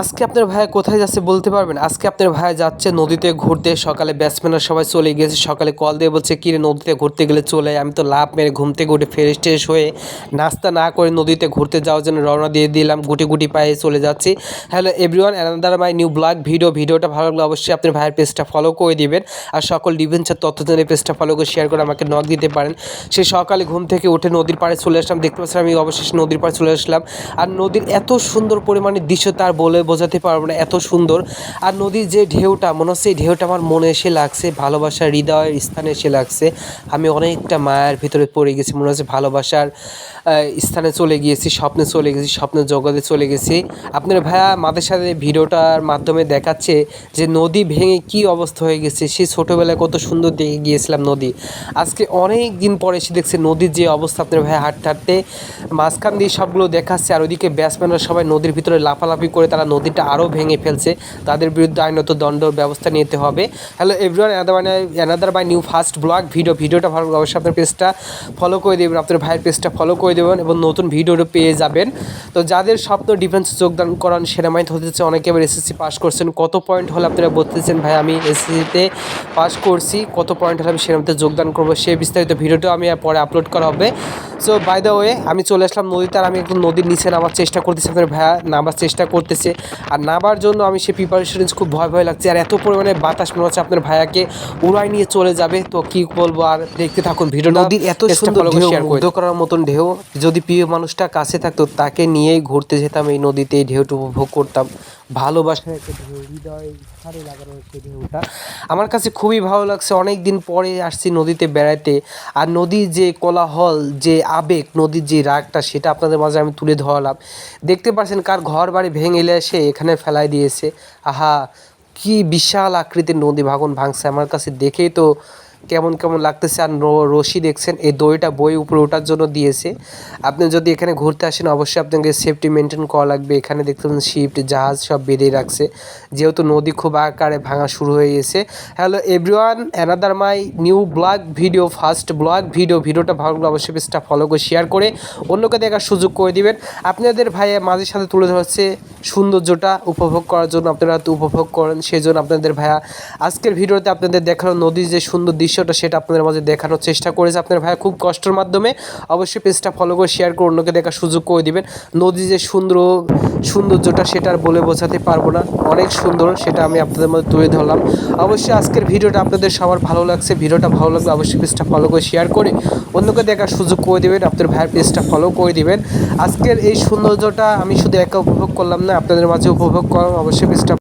আজকে আপনার ভাইয়া কোথায় যাচ্ছে বলতে পারবেন? আজকে আপনার ভাইয়া যাচ্ছে নদীতে ঘুরতে, সকালে ব্যাটসম্যানরা সবাই চলে গিয়েছে সকালে কল দিয়ে বলছে কিরে নদীতে ঘুরতে গেলে চলে। আমি তো লাভ মেরে ঘুম থেকে উঠে ফ্রেশ ট্রেশ হয়ে নাস্তা না করে নদীতে ঘুরতে যাওয়ার জন্য রওনা দিয়ে দিলাম, গুটি গুটি পায়ে চলে যাচ্ছি। Hello everyone another my new vlog video ভিডিওটা ভালো লাগলে অবশ্যই আপনার ভাইয়ের পেজটা ফলো করে দিবেন আর সকল ডিভেন্সার তথ্য জন্য পেজটা ফলো করে শেয়ার করে আমাকে নক দিতে পারেন। সে সকালে ঘুম থেকে উঠে নদীর পাড়ে চলে আসলাম। দেখতে পাচ্ছেন আমি অবশেষে নদীর পাড়ে চলে আসলাম। আর নদীর এত সুন্দর পরিমাণে দৃশ্য তার বলে বোঝাতে পারব না, এত সুন্দর। আর নদীর যে ঢেউটা, মনে হচ্ছে এই ঢেউটা আমার মনে এসে লাগছে, ভালোবাসার হৃদয়ের স্থানে এসে লাগছে। আমি অনেকটা মায়ের ভিতরে পড়ে গেছি, মনে হচ্ছে ভালোবাসার স্থানে চলে গিয়েছি, স্বপ্নে চলে গেছি, স্বপ্নের জগতে চলে গেছি। আপনার ভাইয়া মাদের সাথে ভিডিওটার মাধ্যমে দেখাচ্ছে যে নদী ভেঙে কি অবস্থা হয়ে গেছে সে ছোটোবেলায় কত সুন্দর দেখে গিয়েছিলাম নদী। আজকে অনেক দিন পরে এসে দেখছে নদীর যে অবস্থা, আপনার ভাইয়া হাঁটতে হাঁটতে, মাঝখান দিয়ে সবগুলো দেখাচ্ছে, আর ওইদিকে ব্যাটসম্যানরা সবাই নদীর ভিতরে লাফালাফি করে তারা নদীটা আরও ভেঙে ফেলছে। তাদের বিরুদ্ধে আইনত দণ্ড ব্যবস্থা নিতে হবে। হ্যালো এভরিওয়ান অ্যানাদার মানে another by new first vlog video ভিডিওটা ভালো অবশ্যই আপনার পেজটা ফলো করে দেবেন, আপনার ভাইয়ের পেজটা ফলো করে দেবেন এবং নতুন ভিডিওটা পেয়ে যাবেন। তো যাদের স্বপ্ন ডিফেন্স যোগদান করান সেনাবাহিনী হতে চাচ্ছে অনেকে আবার এসএসসি পাস করছেন। কত পয়েন্ট হলে আপনারা বলতেছেন, ভাই, আমি এসএসসিতে পাস করছি, কত পয়েন্ট হলে আমি সেনাবাহিনীতে যোগদান করব? সেই বিস্তারিত ভিডিওটা আমি পরে আপলোড করা হবে। সো বাই দ্য ওয়ে আমি চলে আসলাম নদীতে আর আমি একটু নদীর নিচে নামার চেষ্টা করতেছি। আপনার ভাইয়া নামার চেষ্টা করতেছে। আর নামার জন্য আমি সে প্রিপারেশন খুব ভয় ভয় লাগছে। আর এত পরিমাণে বাতাস মনে হচ্ছে আপনার ভাইয়াকে উড়াই নিয়ে চলে যাবে। তো কি বলব আর দেখতে থাকুন ভিডিও নদীর এত সুন্দর ঢেউ করার মতন ঢেউ। যদি প্রিয় মানুষটা কাছে থাকতো তাকে নিয়েই ঘুরতে যেতাম এই নদীতে এই ঢেউটা উপভোগ করতাম। ভালোবাসার একটা ঢেউ হৃদয় লাগানো হচ্ছে ঢেউটা। আমার কাছে খুবই ভালো লাগছে। অনেক দিন পরে আসছি নদীতে বেড়াতে আর নদীর যে কোলাহল যে আবেগ, নদীর যে রাগটা, সেটা আপনাদের মাঝে আমি তুলে ধরালাম। দেখতে পাচ্ছেন কার ঘর বাড়ি ভেঙে এলে এসে এখানে ফেলাই দিয়েছে। আহা, কি বিশাল আকৃতির নদী ভাঙন ভাঙছে। আমার কাছে দেখেই তো কেমন কেমন লাগতেছে? আর রশি দেখছেন, এই দইটা বই উপরে ওঠার জন্য দিয়েছে। আপনি যদি এখানে ঘুরতে আসেন, অবশ্যই আপনাকে সেফটি মেনটেন করা লাগবে। এখানে দেখতে পাচ্ছেন শিফট জাহাজ সব বেঁধে রাখছে। যেহেতু নদী খুব আকারে ভাঙা শুরু হয়ে গেছে। Hello everyone another my new vlog video first vlog video ভিডিওটা ভালো লাগলে অবশ্যই পেজটা ফলো করে শেয়ার করে অন্যকে দেখার সুযোগ করে দিবেন। আপনাদের ভাইয়া মাঝে সাথে তুলে ধরছে সৌন্দর্যটা উপভোগ করার জন্য, আপনারা উপভোগ করেন সেই জন্য আপনাদের ভাইয়া আজকের ভিডিওতে আপনাদের দেখানো নদীর যে সুন্দর দৃশ্যটা সেটা আপনাদের মাঝে দেখানোর চেষ্টা করেছে। আপনার ভাইয়া খুব কষ্টের মাধ্যমে অবশ্যই পেজটা ফলো করে শেয়ার করে অন্যকে দেখার সুযোগ করে দিবেন। নদী যে সুন্দর, সৌন্দর্যটা সেটা আর বলে বোঝাতে পারব না। অনেক সুন্দর, সেটা আমি আপনাদের মধ্যে তুলে ধরলাম। অবশ্যই আজকের ভিডিওটা আপনাদের সবার ভালো লাগছে, ভিডিওটা ভালো লাগলে অবশ্যই পেজটা ফলো করে শেয়ার করে অন্যকে দেখার সুযোগ করে দেবেন, আপনার ভাইয়ের পেজটা ফলো করে দিবেন। আজকের এই সৌন্দর্যটা আমি শুধু একা উপভোগ করলাম না, আপনাদের মাঝে উপভোগ করলাম অবশ্যই পেজটা